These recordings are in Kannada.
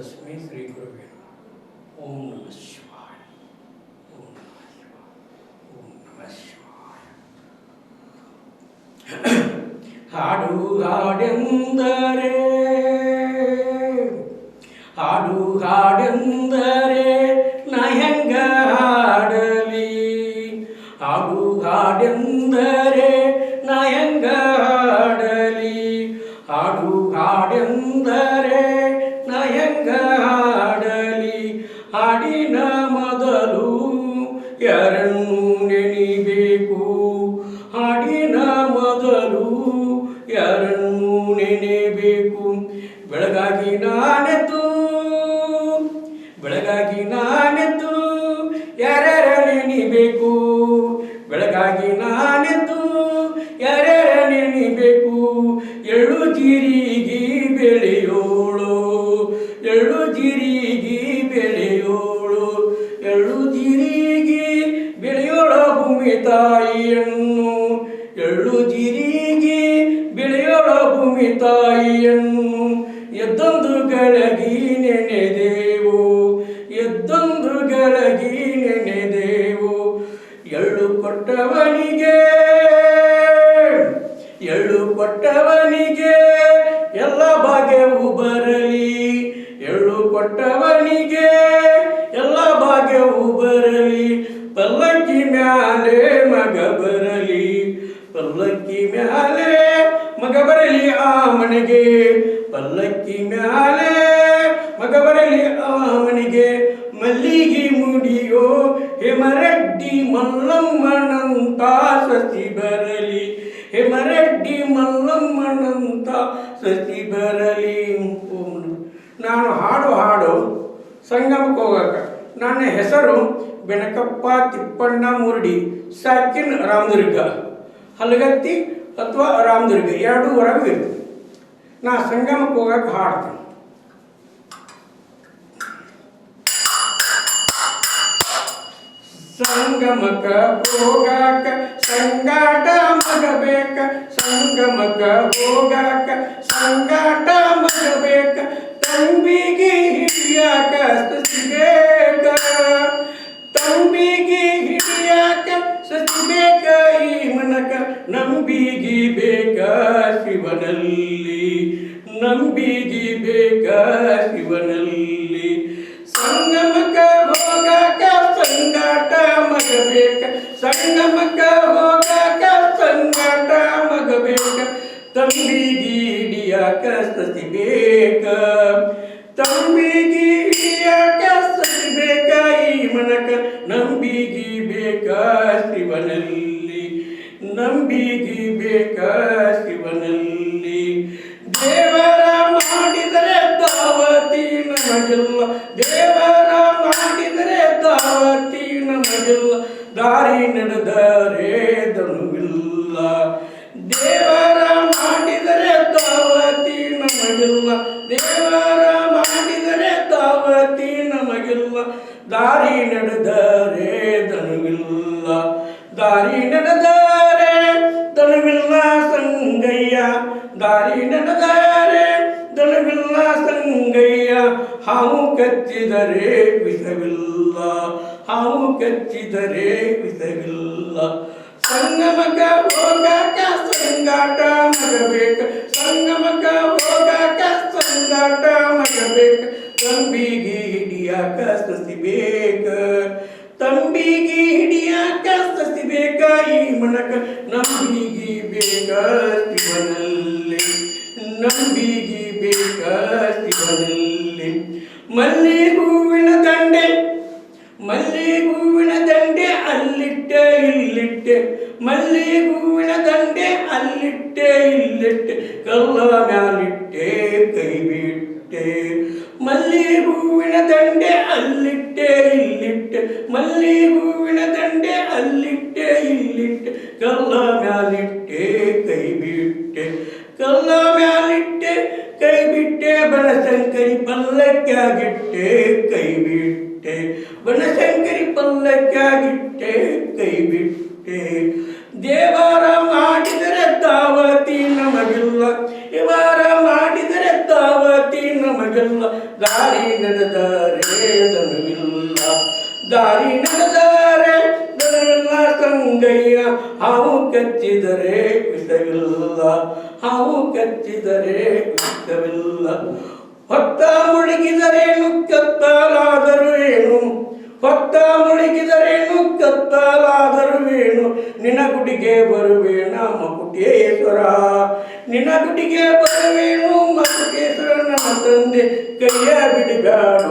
ತಸ್ಮೈ ಶ್ರೀ ಗುರುವೇ ನಮಃ. ಓಂ ನಮಃ ಶಿವಾಯ ಓಂ ನಮಃ ಶಿವಾಯ ಓಂ ನಮಃ ಶಿವಾಯ ಹಾಡು ಹಾಡೆಂದರೆ ಹಾಡು ಹಾಡೆಂದರೆ ನಾ ಹೆಂಗ ಹಾಡಲಿ ಹಾಡು ಹಾಡೆಂದರೆ ಯಾರನ್ನು ನೆನೆಯಬೇಕು ಹಾಡಿನ ಮೊದಲು ಯಾರನ್ನು ನೆನೆಯಬೇಕು ಬೆಳಗಾಗಿ ನಾನೆದ್ದು ಬೆಳಗಾಗಿ ನಾನೆದ್ದು ಯಾರ್ಯಾರ ನೆನಿಬೇಕು? ಬೆಳಗಾಗಿ ನಾನೆದ್ದು ಯಾರ್ಯಾರ ನೆನೆಯಬೇಕು ಎಳ್ಳು ಜೀರಿಗೆ ಭೂಮಿ ತಾಯಿಯನ್ನು ಎದ್ದೊಂದು ಗಳಗಿ ನೆನೆದೆವು, ಎದ್ದೊಂದು ಗಳಗಿ ನೆನೆದೆವು. ಎಳ್ಳು ಕೊಟ್ಟವನಿಗೆ ಎಳ್ಳು ಕೊಟ್ಟವನಿಗೆ ಎಲ್ಲ ಬಗೆವು ಬರಲಿ. ಎಳ್ಳು ಕೊಟ್ಟವನಿಗೆ ಪಲ್ಲಕ್ಕಿ ಮ್ಯಾಲೆ ಮಗ ಬರಲಿ ಆ ಮನೆಗೆ ಮಲ್ಲಿಗೆ ಮುಡಿಯೋ ಹೆಮರಡ್ಡಿ ಮಲ್ಲಮ್ಮನಂತ ಸಸಿ ಬರಲಿ. ಹೆಮರಡ್ಡಿ ಮಲ್ಲಮ್ಮನಂತ ಸಸಿ ಬರಲಿ. ನಾನು ಹಾಡು ಹಾಡು ಸಂಗಮಕ್ಕೆ ಹೋಗಕ ನನ್ನ ಹೆಸರು ಬೆನಕಪ್ಪ ತಿಪ್ಪಣ್ಣ ಮುರುಡಿ, ಸಾಕಿನ್ ರಾಮದುರ್ಗ. ಹಲಗತ್ತಿ ಅಥವಾ ರಾಮದುರ್ಗ, ಎರಡೂ ಹೊರಗೆ ನಾ ಸಂಗಮಕ್ಕೆ ಹೋಗಕ್ಕೆ ಹಾಡ್ತೀನಿ ಸಂಗಮಕ ಹೋಗಾಕ ಸಂಗಾಟ ಮಗಬೇಕ ಸಂಗಮಕ ಹೋಗಾಕ ಸಂಗಾಟ ಮಗಬೇಕ ತಂಬಿಗೆ ಹಿಡಿಯಾಕ ಸಸಿಬೇಕ ತಂಬಿಗೆ ಹಿಡಿಯಾಕ ಸಸಿಬೇಕ ಈ ಮನಕ ನಂಬಿಗಿ ಬೇಕ ಶಿವನಲ್ಲಿ ನಂಬಿಗಿ ಬೇಕ ಶಿವನಲ್ಲಿ ಸಂಗಮಕ ಹೋಗಕ, ಸಂಗಾಟ ಮಗಬೇಕ. ಸಂಗಮಕ ಹೋಗಕ, ಸಂಗಾಟ ಮಗಬೇಕ. ತಂಬಿಗಿ ಹಿಡಿಯಾಕ ಸಸಿಬೇಕ. ತಂಬಿಗಿ ಹಿಡಿಯಾಕ ಸಸಿಬೇಕ ಈ ಮನಕ. ನಂಬಿಗಿ ಬೇಕ ಶಿವನಲ್ಲಿ. ನಂಬಿಗಿ ಬೇಕ ಶಿವನಲ್ಲಿ. ಸಂಗಯ್ಯ, ದಾರಿ ನಡೆದರೆ, ದನುವಿಲ್ಲ ಸಂಗಯ್ಯ. ಹಾವು ಕಚ್ಚಿದರೆ ವಿಷವಿಲ್ಲ, ಹಾವು ಕಚ್ಚಿದರೆ ವಿಷವಿಲ್ಲ. ಸಂಗಮಕ ಹೋಗಾಕ ಸಂಗಾಟ ಮಗಬೇಕ, ಸಂಗಮಕ ಹೋಗಾಕ ಸಂಗಾಟ ಮಗಬೇಕ. ತಂಬಿಗೆ ಹಿಡಿಯಾಕ ಸಸಿಬೇಕ. ತಂಬಿಗೆ ಹಿಡಿಯಾಕ ಸಸಿಬೇಕ ಈ ಮನಕ ನಂಬಿಗೆ ಬೇಕ ಶಿವನಲ್ಲಿ ನಂಬಿಗೆ ಬೇಕ ಶಿವನಲ್ಲಿ ಮಲ್ಲಿ ಹೂವಿನ ದಂಡೆ, ಮಲ್ಲಿ ಹೂವಿನ ದಂಡೆ ಅಲ್ಲಿಟ್ಟೆ ಇಲ್ಲಿಟ್ಟೆ, ಮಲ್ಲಿ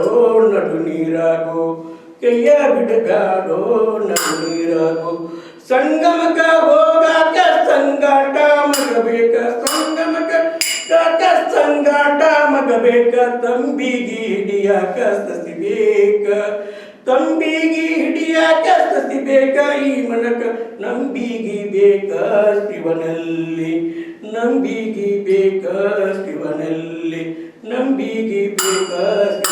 ಬಿಡಗಾಡೋ ನಡು ನೀರಾಗೋ ಕೈಯ ಬಿಡಗಾಡೋ ನಡು ನೀರಾಗು. ಸಂಗಮಕ ಹೋಗಾಕ ಸಂಗಾಟ ಮಗಬೇಕ, ಸಂಗಮಕ ಸಂಗಾಟ ಮಗಬೇಕ. ತಂಬಿಗೆ ಹಿಡಿಯಾಕ ಸಸಿಬೇಕ, ತಂಬಿಗೆ ಹಿಡಿಯಾಕ ಸಸಿಬೇಕ. ಈ ಮನಕ ನಂಬಿಗಿ ಬೇಕ ಶಿವನಲ್ಲಿ, ನಂಬಿಗಿ ಬೇಕ ಶಿವನಲ್ಲಿ. நம்பிக்கை பேக்க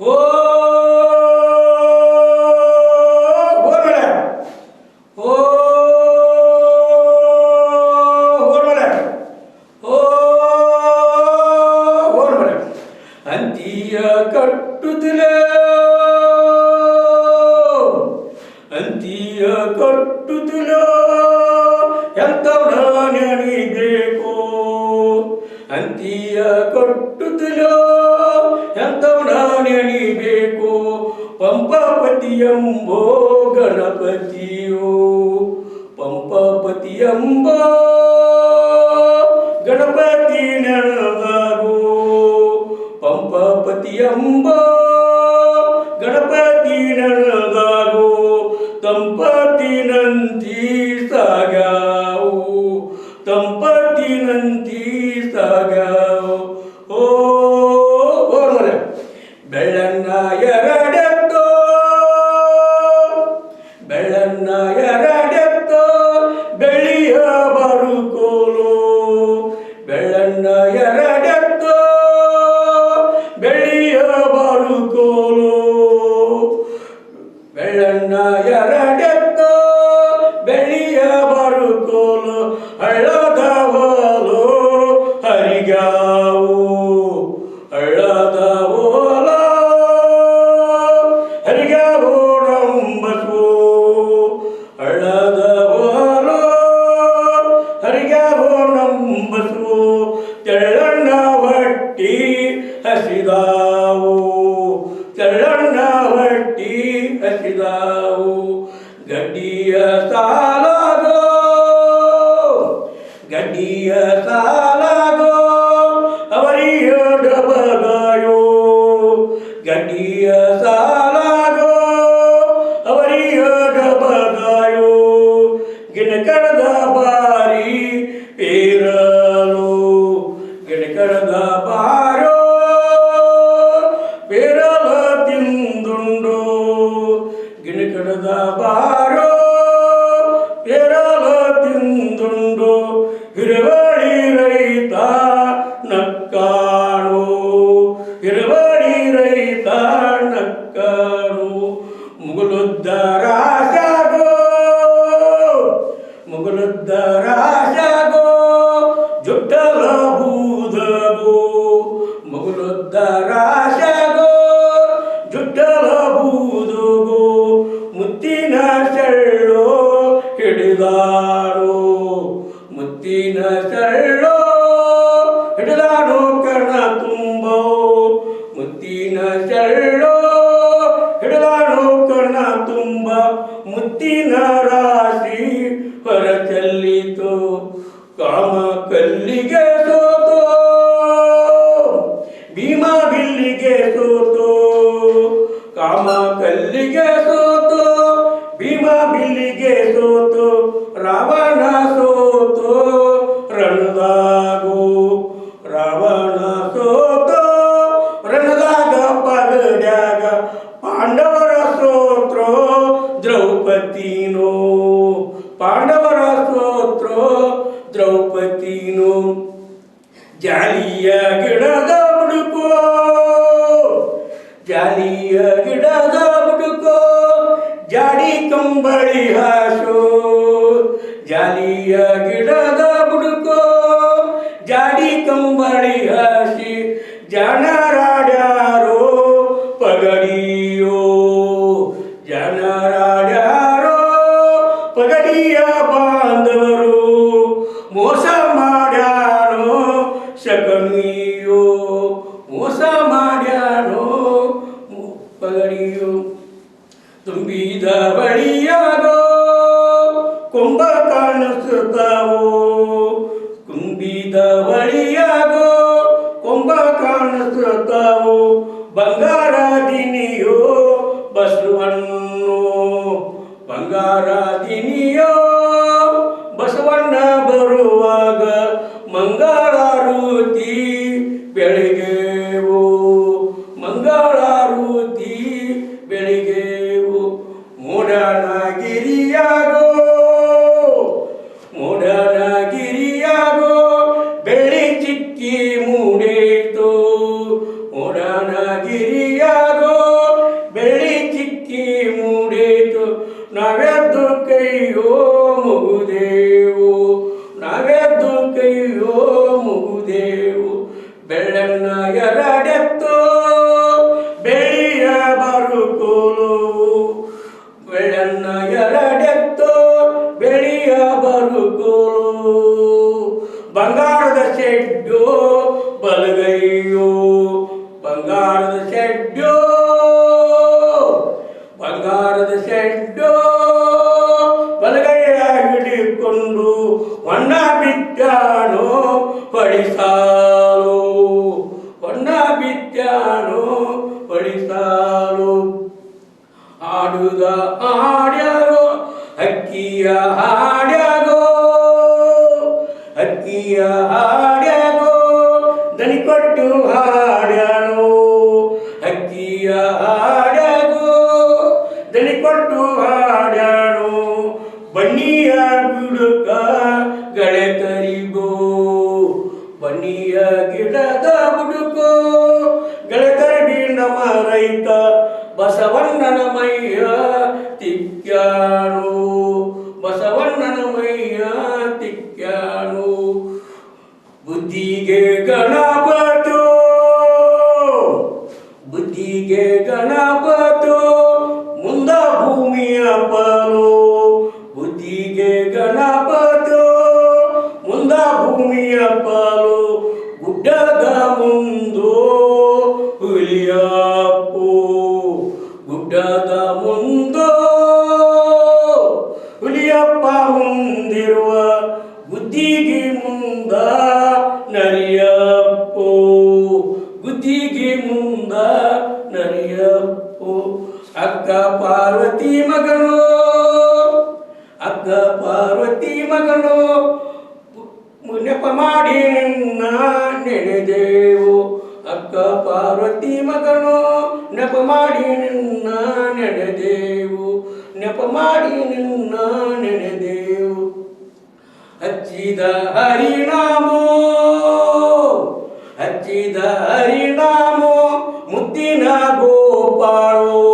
ஓ Yambo. Yeah, ra Guludara. ಸೋತು ಭೀಮಾ ಬಿಲ್ಲಿಗೆ ಸೋತು ಕಂಬಳಿ ಹಾಸು ಜಾಲಿಯ ಗಿಡದ ಬುಡುಕೋ ಜಾಡಿ ಕಂಬಳಿ ಹಾಸಿ ಜನರ the world. படிசா ಬಸವಣ್ಣನ ಮೈಯ ತಿಕ್ಕ್ಯಾರು ಬಸವಣ್ಣನ ಬುದ್ಧಿಗೆ ಗಣಪತು ಬುದ್ಧಿಗೆ ಗಣಪ ಗುದ್ದಿಗೆ ಮುಂದ ನರಿಯಪ್ಪ. ಗುದ್ದಿಗೆ ಮುಂದ ನರಿಯಪ್ಪ. ಅಕ್ಕ ಪಾರ್ವತಿ ಮಗನೋ, ಅಕ್ಕ ಪಾರ್ವತಿ ಮಗನೋ ನೆಪ ಮಾಡಿ ನಿನ್ನ ನೆನೆದೇವು. ಅಕ್ಕ ಪಾರ್ವತಿ ಮಗನೋ, ನೆಪ ಮಾಡಿ ನಿನ್ನ ನೆನೆದೇವು. ನೆಪ ಮಾಡಿ ನಿನ್ನ ನೆನೆದೇವು. அச்சித ஹரிநாமோ அச்சித ஹரிநாமோ முத்தின கோபாலோ.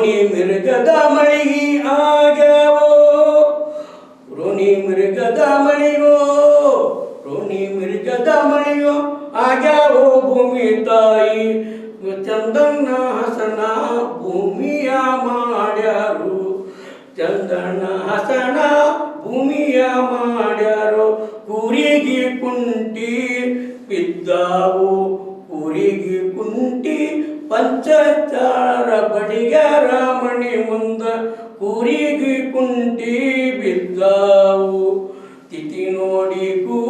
ಋಣಿ ಮೃಗದ ಮಳಿಗಿ ಆಗವೋ ಋಣಿ ಮೃಗದ ಮಳಿಗೋ ಋಣಿ ಮೃಗದ ಮಳಿಗೋ ಆಗ್ಯಾವೋ ಭೂಮಿ ತಾಯಿ ಚಂದಣ್ಣ ಹಸನ ಭೂಮಿಯ ಮಾಡ್ಯಾರು ಚಂದಣ್ಣ ಹಸನ मालिकू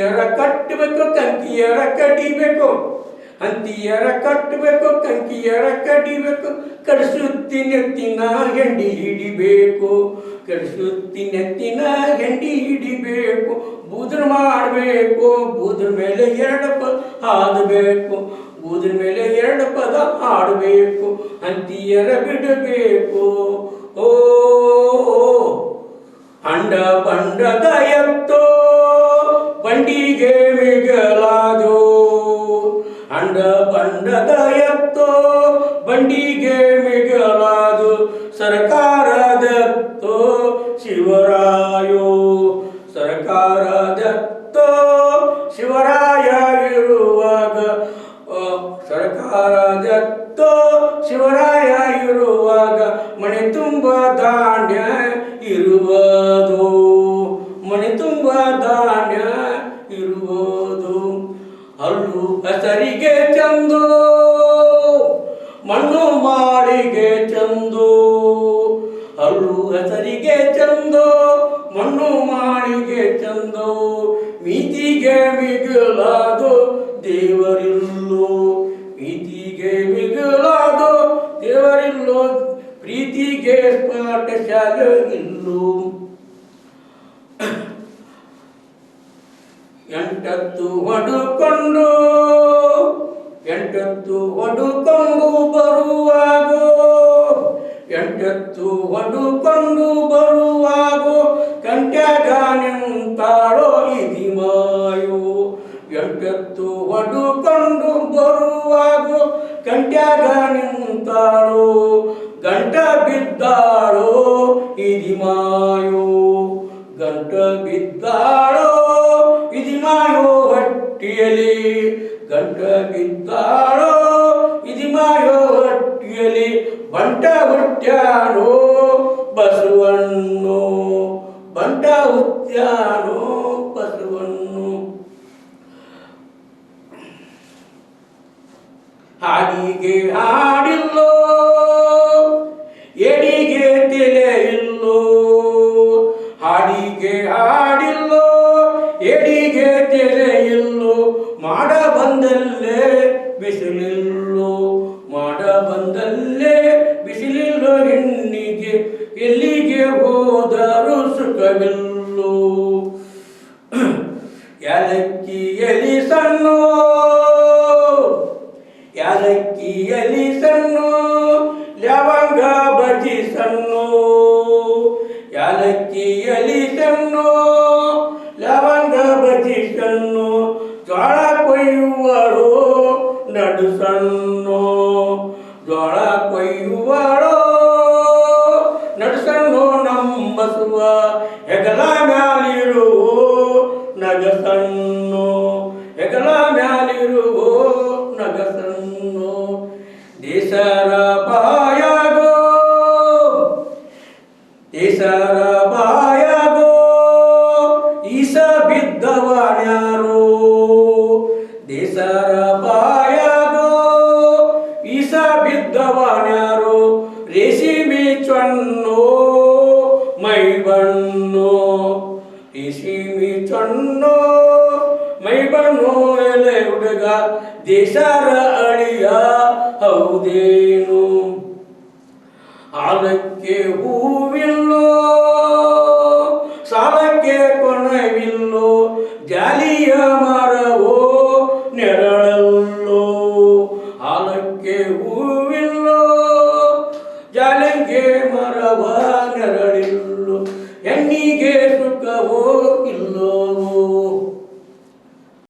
ಹಂತಿಯರ ಕಟ್ಟಬೇಕು ಕಂಕಿಯರ ಕಡಿಬೇಕು. ಹಂತಿಯರ ಕಟ್ಟಬೇಕು ಕಂಕಿಯರ ಕಡಿಬೇಕು. ಕಡಿಸುತ್ತಿ ನೆತ್ತಿನ ಹೆಂಡಿ ಹಿಡಿಬೇಕು. ಕಡಿಸುತ್ತಿ ನೆತ್ತಿನ ಹೆಂಡಿ ಹಿಡಿಬೇಕು. ಬೂದ್ರ ಮಾಡಬೇಕು, ಬೂದ್ರ ಮೇಲೆ ಎರಡು ಪದ ಹಾದಬೇಕು ಬೂದ್ರ ಮೇಲೆ ಎರಡು ಪದ ಹಾಡಬೇಕು. ಹಂತಿಯರ ಬಿಡಬೇಕು. ಓ ಅಂಡ ಬಂಡ ಎತ್ತೋ ಬಂಡಿಗೆ ಮಿಗಲಾದು ಅಂಡ ಬಂಡದ ಎತ್ತೋ ಬಂಡಿಗೆ ಮಿಗಲಾದು ಸರ್ಕಾರದತ್ತೋ ಶಿವರಾಯೋ. ಸರ್ಕಾರದತ್ತೋ ಹಲ್ಲು ಚಂದೋ, ಮಣ್ಣು ಮಾಡಿಗೆ ಚಂದೋ, ಮಿತಿಗೆ ಮಿಗಿಲಾದು ದೇವರಿಲ್ಲೋ, ಮಿತಿಗೆ ಮಿಗಿಲಾದು ದೇವರಿಲ್ಲೋ, ಪ್ರೀತಿಗೆ ಇಲ್ಲೋ ಎಂಟತ್ತು ಹೊಡುಕೊಂಡು ಎಂಟತ್ತು ಹೊಡುಕೊಂಡು ಬರುವಾಗೋ ಎಂಟತ್ತು ಹೊಡುಕೊಂಡು ಬರುವಾಗೋ ಕಂಟ್ಯಾಗ ನಿಂತಾಳೋ ಇದಿ ಮಾಯೋ ಎಂಟತ್ತು ಹೊಡುಕೊಂಡು ಬರುವಾಗೋ ಕಂಟ್ಯಾಗ ನಿಂತಾಳೋ, ಗಂಟ ಬಿದ್ದಾಳೋ ಇದಿ ಮಾಯೋ ಗಂಟ ಬಿದ್ದಾಳೋ ಇದಿ ಮಾಯೋ ಹಟ್ಟಿಯಲ್ಲಿ ಗಂಟ ಬಿದ್ದಾಳೋ ಇದಿ ಮಾಯೋ ಹೊಟ್ಟಿಯಲಿ. ಬಂಟ ಹುಟ್ಟ್ಯಾನೋ ಬಸವಣ್ಣು. ಬಂಟ ಹುಟ್ಟ್ಯಾನೋ ಬಸವಣ್ಣು. ಹಾಡಿಗೆ ಹಾಡಿಲ್ಲೋ. ಕೊಯ್ಯುವಳು ನಡು ಸಣ್ಣೋ ಜೋಳ ಕೊಯ್ಯುವಳು ನಡು ಸಣ್ಣೋ ನಂಬಸುವ ಹೆಗಲ ಮ್ಯಾಲಿರು ಚೊಣ್ಣೋ ಮೈ ಬಣ್ಣು ಇಸಿಮಿ ಚಣ್ಣು ಮೈ ಬಣ್ಣು ಎಲೆ ಹುಡುಗ ದೇಶಾರ ಅಳಿಯ ಹೌದೇನು? ಆಲಕ್ಕೆ ಹೂವಿಲ್ಲೋ